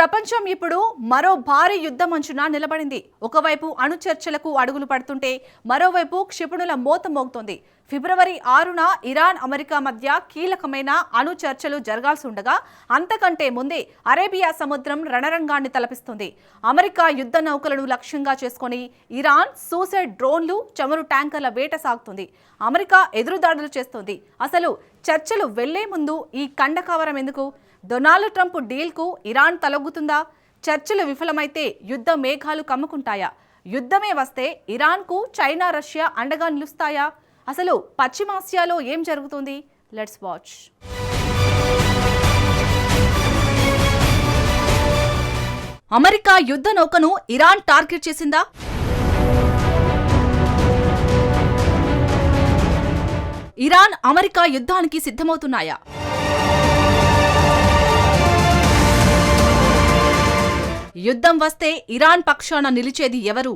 ప్రపంచం ఇప్పుడు మరో భారీ యుద్ధం అంచున నిలబడింది. ఒకవైపు అణు చర్చలకు అడుగులు పడుతుంటే మరోవైపు క్షిపణుల మోత మోగుతోంది. ఫిబ్రవరి ఆరున ఇరాన్ అమెరికా మధ్య కీలకమైన అణు చర్చలు జరగాల్సి ఉండగా అంతకంటే ముందే అరేబియా సముద్రం రణరంగాన్ని తలపిస్తుంది. అమెరికా యుద్ధ నౌకలను లక్ష్యంగా చేసుకొని ఇరాన్ సూసైడ్ డ్రోన్లు చమురు ట్యాంకర్ల వేట సాగుతుంది. అమెరికా ఎదురుదాడులు చేస్తోంది. అసలు చర్చలు వెళ్ళే ముందు ఈ కండకావరం ఎందుకు? డొనాల్డ్ ట్రంప్ డీల్కు ఇరాన్ తలొగ్గుతుందా? చర్చలు విఫలమైతే యుద్ధ మేఘాలు కమ్ముకుంటాయా? యుద్ధమే వస్తే ఇరాన్కు చైనా రష్యా అండగా నిలుస్తాయా? అసలు పశ్చిమాసియాలో ఏం జరుగుతుంది? Let's watch. అమెరికా యుద్ధ నౌకను ఇరాన్ టార్గెట్ చేసిందా? ఇరాన్ అమెరికా యుద్ధానికి సిద్ధమవుతున్నాయా? యుద్ధం వస్తే ఇరాన్ పక్షాన నిలిచేది ఎవరు?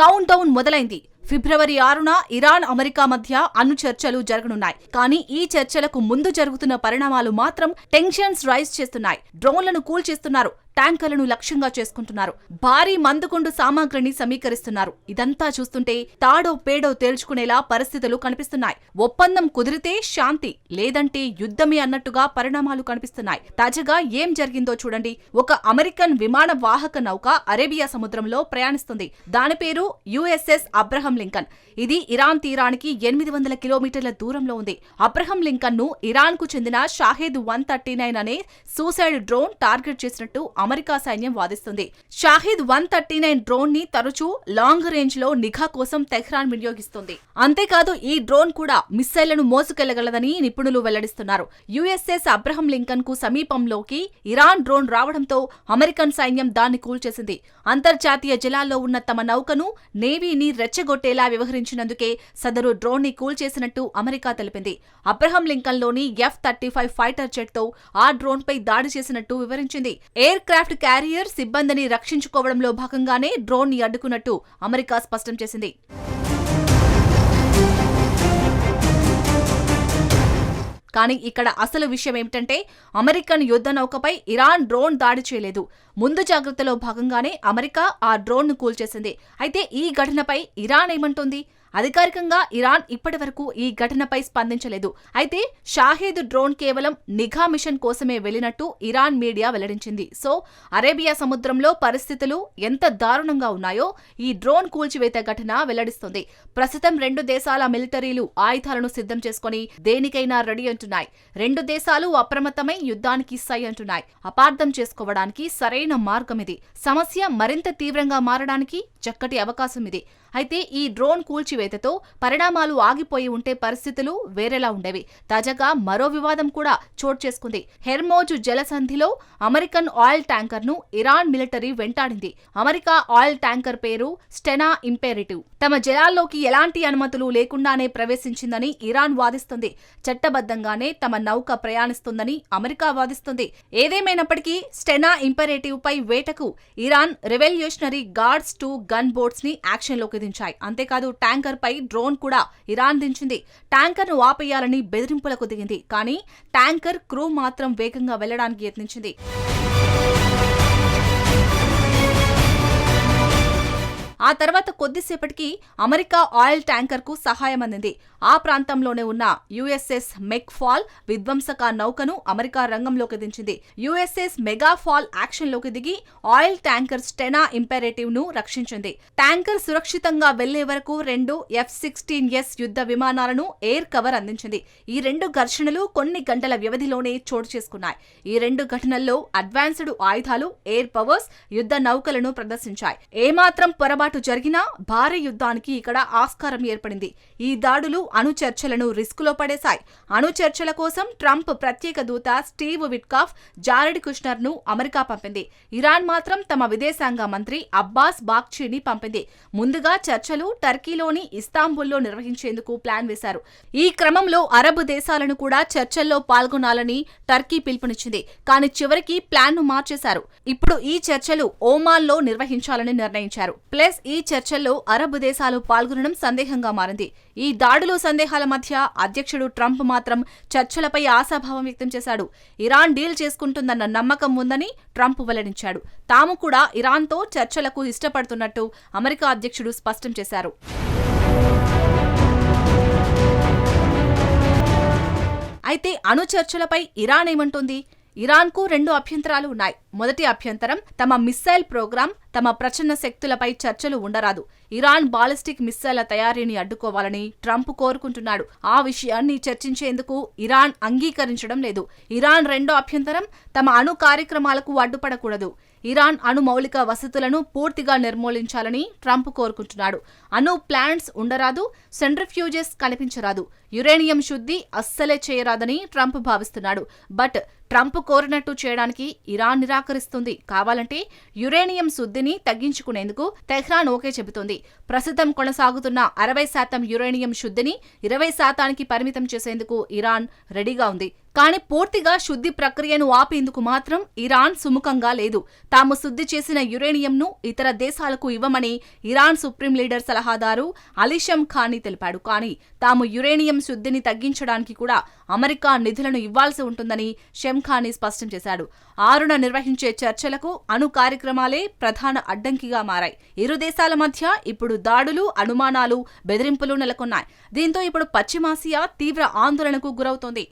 కౌంట్ డౌన్ మొదలైంది. ఫిబ్రవరి ఆరున ఇరాన్ అమెరికా మధ్య అను చర్చలు జరగనున్నాయి. కానీ ఈ చర్చలకు ముందు జరుగుతున్న పరిణామాలు మాత్రం టెన్షన్స్ రైజ్ చేస్తున్నాయి. డ్రోన్లను కూల్చేస్తున్నారు. ట్యాంకర్లను లక్ష్యంగా చేసుకుంటున్నారు. భారీ మందుకొండు సామాగ్రిని సమీకరిస్తున్నారు. ఇదంతా చూస్తుంటే తాడో పేడో తేల్చుకునేలా పరిస్థితులు కనిపిస్తున్నాయి. ఒప్పందం కుదిరితే శాంతి లేదంటే యుద్ధమే అన్నట్టుగా పరిణామాలు కనిపిస్తున్నాయి. తాజాగా ఏం జరిగిందో చూడండి. ఒక అమెరికన్ విమాన వాహక నౌక అరేబియా సముద్రంలో ప్రయాణిస్తుంది. దాని పేరు యుఎస్ఎస్ అబ్రహం లింకన్. ఇది ఇరాన్ తీరానికి ఎనిమిది వందల కిలోమీటర్ల దూరంలో ఉంది. అబ్రహం లింకన్ను ఇరాన్కు చెందిన షాహేద్ వన్ థర్టీ నైన్ అనే సూసైడ్ డ్రోన్ టార్గెట్ చేసినట్టు అమెరికా సైన్యం వాదిస్తుంది. షాహిద్ వన్ థర్టీ నైన్ డ్రోన్ని తరచూ లాంగ్ రేంజ్లో నిఘా కోసం తెహ్రాన్ వినియోగిస్తుంది. అంతేకాదు ఈ డ్రోన్ కూడా మిస్సైళ్ళను మోసుకెళ్ళగలదని నిపుణులు వెల్లడిస్తున్నారు. యుఎస్ఎస్ అబ్రహం లింకన్కు సమీపంలోకి ఇరాన్ డ్రోన్ రావడంతో అమెరికన్ సైన్యం దాన్ని కూల్చేసింది. అంతర్జాతీయ జలాల్లో ఉన్న తమ నౌకను నేవీని రెచ్చగొట్టేలా వ్యవహరించినందుకే సదరు డ్రోన్ని కూల్చేసినట్టు అమెరికా తెలిపింది. అబ్రహం లింకన్లోని ఎఫ్ థర్టీ ఫైవ్ ఫైటర్ జెట్తో ఆ డ్రోన్ పై దాడి చేసినట్టు వివరించింది. ఎయిర్ ఎయిర్క్రాఫ్ట్ క్యారియర్ సిబ్బందిని రక్షించుకోవడంలో భాగంగానే డ్రోన్ని అడ్డుకున్నట్టు అమెరికా స్పష్టం చేసింది. కానీ ఇక్కడ అసలు విషయం ఏమిటంటే అమెరికన్ యుద్ధ నౌకపై ఇరాన్ డ్రోన్ దాడి చేయలేదు. ముందు జాగ్రత్తలో భాగంగానే అమెరికా ఆ డ్రోన్ను కూల్చేసింది. అయితే ఈ ఘటనపై ఇరాన్ ఏమంటోంది? అధికారికంగా ఇరాన్ ఇప్పటి వరకు ఈ ఘటనపై స్పందించలేదు. అయితే షాహీద్ డ్రోన్ కేవలం నిఘా మిషన్ కోసమే వెళ్ళినట్టు ఇరాన్ మీడియా వెల్లడించింది. సో అరేబియా సముద్రంలో పరిస్థితులు ఎంత దారుణంగా ఉన్నాయో ఈ డ్రోన్ కూల్చివేత ఘటన వెల్లడిస్తుంది. ప్రస్తుతం రెండు దేశాల మిలిటరీలు ఆయుధాలను సిద్ధం చేసుకుని దేనికైనా రెడీ అంటున్నాయి. రెండు దేశాలు అప్రమత్తమై యుద్ధానికి సై అంటున్నాయి. అపార్థం చేసుకోవడానికి సరైన మార్గం ఇది. సమస్య మరింత తీవ్రంగా మారడానికి చక్కటి అవకాశం ఇది. అయితే ఈ డ్రోన్ కూల్చివేతతో పరిణామాలు ఆగిపోయి ఉంటే పరిస్థితులు వేరేలా ఉండేవి. తాజాగా మరో వివాదం కూడా చోటు చేసుకుంది. హెర్మోజు జలసంధిలో అమెరికన్ ఆయిల్ ట్యాంకర్ను ఇరాన్ మిలిటరీ వెంటాడింది. అమెరికా ఆయిల్ ట్యాంకర్ పేరు స్టెనా ఇంపేరిటివ్. తమ జలాల్లోకి ఎలాంటి అనుమతులు లేకుండానే ప్రవేశించిందని ఇరాన్ వాదిస్తుంది. చట్టబద్ధంగానే తమ నౌక ప్రయాణిస్తుందని అమెరికా వాదిస్తుంది. ఏదేమైనప్పటికీ స్టెనా ఇంపరేటివ్ పై వేటకు Iran revolutionary guards two gun బోట్స్ని యాక్షన్లోకి దించాయి అంతేకాదు ట్యాంకర్ పై డ్రోన్ కూడా ఇరాన్ దించింది. ట్యాంకర్ను ఆపేయాలని బెదిరింపులకు దిగింది. కానీ ట్యాంకర్ క్రూ మాత్రం వేగంగా వెళ్ళడానికి యత్నించింది. ఆ తర్వాత కొద్దిసేపటికి అమెరికా ఆయిల్ ట్యాంకర్కు సహాయం అందింది. ఆ ప్రాంతంలోనే ఉన్న యుఎస్ఎస్ మెక్ఫాల్ విధ్వంసక నౌకను అమెరికా రంగంలోకి దించింది. యుఎస్ఎస్ మెగాఫాల్ ఫాల్ యాక్షన్లోకి దిగి ఆయిల్ ట్యాంకర్ స్టెనా ఇంపెరేటివ్ను రక్షించింది. ట్యాంకర్ సురక్షితంగా వెళ్ళే వరకు రెండు ఎఫ్ సిక్స్టీన్ ఎస్ యుద్ధ విమానాలను ఎయిర్ కవర్ అందించింది. ఈ రెండు ఘర్షణలు కొన్ని గంటల వ్యవధిలోనే చోటు చేసుకున్నాయి. ఈ రెండు ఘటనల్లో అడ్వాన్స్డ్ ఆయుధాలు ఎయిర్ పవర్స్ యుద్ధ నౌకలను ప్రదర్శించాయి. ఏమాత్రం పొరపాటు జరిగిన భారీ యుద్ధానికి ఇక్కడ ఆస్కారం ఏర్పడింది. ఈ దాడులు అణు చర్చలను రిస్కులో పడేశాయి. అణు చర్చల కోసం ట్రంప్ ప్రత్యేక దూత స్టీవ్ విట్కాఫ్ జారెడ్ కుష్నర్ను అమెరికా పంపింది. ఇరాన్ మాత్రం తమ విదేశాంగ మంత్రి అబ్బాస్ బాగ్చీని పంపింది. ముందుగా చర్చలు టర్కీలోని ఇస్తాంబుల్లో నిర్వహించేందుకు ప్లాన్ వేశారు. ఈ క్రమంలో అరబ్ దేశాలను కూడా చర్చల్లో పాల్గొనాలని టర్కీ పిలుపునిచ్చింది. కానీ చివరికి ప్లాన్ను మార్చేశారు. ఇప్పుడు ఈ చర్చలు ఓమాన్లో నిర్వహించాలని నిర్ణయించారు. ప్లస్ యుఎస్ ఈ చర్చల్లో అరబ్ దేశాలు పాల్గొనడం సందేహంగా మారింది. ఈ దాడులు సందేహాల మధ్య అధ్యక్షుడు ట్రంప్ మాత్రం చర్చలపై ఆశాభావం వ్యక్తం చేశాడు. ఇరాన్ డీల్ చేసుకుంటుందన్న నమ్మకం ఉందని ట్రంప్ వెల్లడించాడు. తాము కూడా ఇరాన్తో చర్చలకు ఇష్టపడుతున్నట్టు అమెరికా అధ్యక్షుడు స్పష్టం చేశారు. అయితే అణు చర్చలపై ఇరాన్ ఏమంటుంది? ఇరాన్కు రెండు అభ్యంతరాలు ఉన్నాయి. మొదటి అభ్యంతరం తమ మిస్సైల్ ప్రోగ్రాం తమ ప్రచన్న శక్తులపై చర్చలు ఉండరాదు. ఇరాన్ బాలిస్టిక్ మిస్సైళ్ళ తయారీని అడ్డుకోవాలని ట్రంప్ కోరుకుంటున్నాడు. ఆ విషయాన్ని చర్చించేందుకు ఇరాన్ అంగీకరించడం లేదు. ఇరాన్ రెండో అభ్యంతరం తమ అణు కార్యక్రమాలకు అడ్డుపడకూడదు. ఇరాన్ అణు మౌలిక వసతులను పూర్తిగా నిర్మూలించాలని ట్రంప్ కోరుకుంటున్నాడు. అణు ప్లాంట్స్ ఉండరాదు సెంట్రిఫ్యూజెస్ కనిపించరాదు. యురేనియం శుద్ధి అస్సలే చేయరాదని ట్రంప్ భావిస్తున్నాడు. బట్ ట్రంప్ కోరినట్టు చేయడానికి ఇరాన్ నిరాకరిస్తుంది. కావాలంటే యురేనియం శుద్ధిని తగ్గించుకునేందుకు తెహ్రాన్ ఓకే చెబుతోంది. ప్రస్తుతం కొనసాగుతున్న అరవై శాతం యురేనియం శుద్ధిని ఇరవై శాతానికి పరిమితం చేసేందుకు ఇరాన్ రెడీగా ఉంది. కానీ పూర్తిగా శుద్ధి ప్రక్రియను ఆపేందుకు మాత్రం ఇరాన్ సుముఖంగా లేదు. తాము శుద్ధి చేసిన యురేనియంను ఇతర దేశాలకు ఇవ్వమని ఇరాన్ సుప్రీం లీడర్ సలహాదారు అలీషం ఖానీ తెలిపాడు. కానీ తాము యురేనియం శుద్ధిని తగ్గించడానికి కూడా అమెరికా నిధులను ఇవ్వాల్సి ఉంటుందని షెంఖానీ స్పష్టం చేశాడు. ఆరున నిర్వహించే చర్చలకు అణు కార్యక్రమాలే ప్రధాన అడ్డంకిగా మారాయి. ఇరు దేశాల మధ్య ఇప్పుడు దాడులు అనుమానాలు బెదిరింపులు నెలకొన్నాయి. దీంతో ఇప్పుడు పశ్చిమాసియా తీవ్ర ఆందోళనకు గురవుతోంది.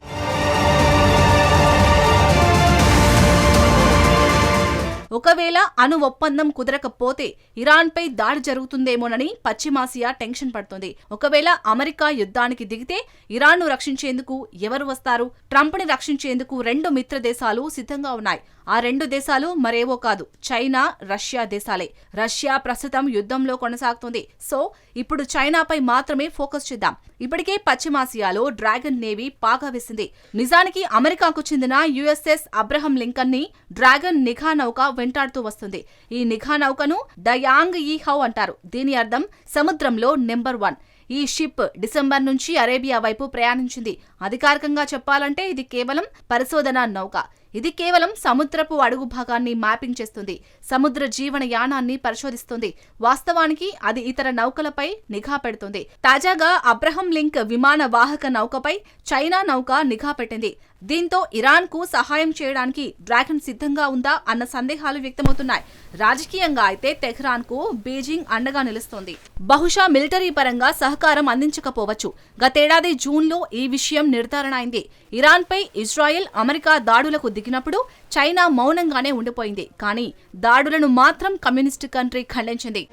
ఒకవేళ అణు ఒప్పందం కుదరకపోతే ఇరాన్పై దాడి జరుగుతుందేమోనని పశ్చిమాసియా టెన్షన్ పడుతోంది. ఒకవేళ అమెరికా యుద్ధానికి దిగితే ఇరాన్ను రక్షించేందుకు ఎవరు వస్తారు? ట్రంప్ని రక్షించేందుకు రెండు మిత్ర దేశాలు సిద్ధంగా ఉన్నాయి. ఆ రెండు దేశాలు మరేవో కాదు చైనా రష్యా దేశాలే. రష్యా ప్రస్తుతం యుద్ధంలో కొనసాగుతుంది. సో ఇప్పుడు చైనాపై మాత్రమే ఫోకస్ చేద్దాం. ఇప్పటికే పశ్చిమాసియాలో డ్రాగన్ నేవీ పాగా వేసింది. నిజానికి అమెరికాకు చెందిన యుఎస్ఎస్ అబ్రహం లింకన్ని డ్రాగన్ నిఘా నౌక వెంటాడుతూ వస్తుంది. ఈ నిఘా నౌకను ద యాంగ్ ఈ హౌ అంటారు. దీని అర్థం సముద్రంలో నెంబర్ వన్. ఈ షిప్ డిసెంబర్ నుంచి అరేబియా వైపు ప్రయాణించింది. అధికారికంగా చెప్పాలంటే ఇది కేవలం పరిశోధన నౌక. ఇది కేవలం సముద్రపు అడుగు భాగాన్ని మ్యాపింగ్ చేస్తుంది. సముద్ర జీవన యానాన్ని పరిశోధిస్తుంది. వాస్తవానికి అది ఇతర నౌకలపై నిఘా పెడుతుంది. తాజాగా అబ్రహం లింక్ విమాన వాహక నౌకపై చైనా నౌక నిఘా పెట్టింది. దీంతో ఇరాన్కు సహాయం చేయడానికి డ్రాగన్ సిద్ధంగా ఉందా అన్న సందేహాలు వ్యక్తమవుతున్నాయి. రాజకీయంగా అయితే తెహ్రాన్కు బీజింగ్ అండగా నిలుస్తోంది. బహుశా మిలిటరీ పరంగా సహకారం అందించకపోవచ్చు. గతేడాది జూన్లో ఈ విషయం నిర్ధారణ అయింది. ఇరాన్పై ఇజ్రాయెల్ అమెరికా దాడులకు దిగినప్పుడు చైనా మౌనంగానే ఉండిపోయింది. కానీ దాడులను మాత్రం కమ్యూనిస్టు కంట్రీ ఖండించింది.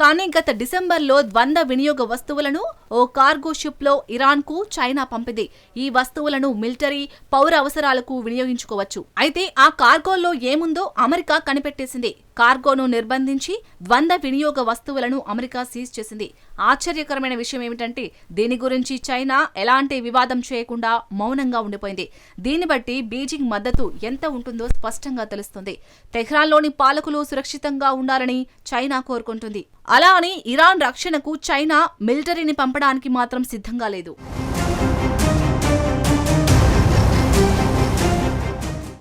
కానీ గత డిసెంబర్లో ద్వంద్వ వినియోగ వస్తువులను ఓ కార్గో షిప్లో ఇరాన్కు చైనా పంపింది ఈ వస్తువులను మిలిటరీ పౌర అవసరాలకు వినియోగించుకోవచ్చు. అయితే ఆ కార్గోలో ఏముందో అమెరికా కనిపెట్టేసింది. కార్గోను నిర్బంధించి ద్వంద్వ వినియోగ వస్తువులను అమెరికా సీజ్ చేసింది. ఆశ్చర్యకరమైన విషయం ఏమిటంటే దీని గురించి చైనా ఎలాంటి వివాదం చేయకుండా మౌనంగా ఉండిపోయింది. దీన్ని బట్టి బీజింగ్ మద్దతు ఎంత ఉంటుందో స్పష్టంగా తెలుస్తుంది. తెహ్రాన్లోని పాలకులు సురక్షితంగా ఉండాలని చైనా కోరుకుంటుంది. అలా అని ఇరాన్ రక్షణకు చైనా మిలిటరీని పంపడానికి మాత్రం సిద్ధంగా లేదు.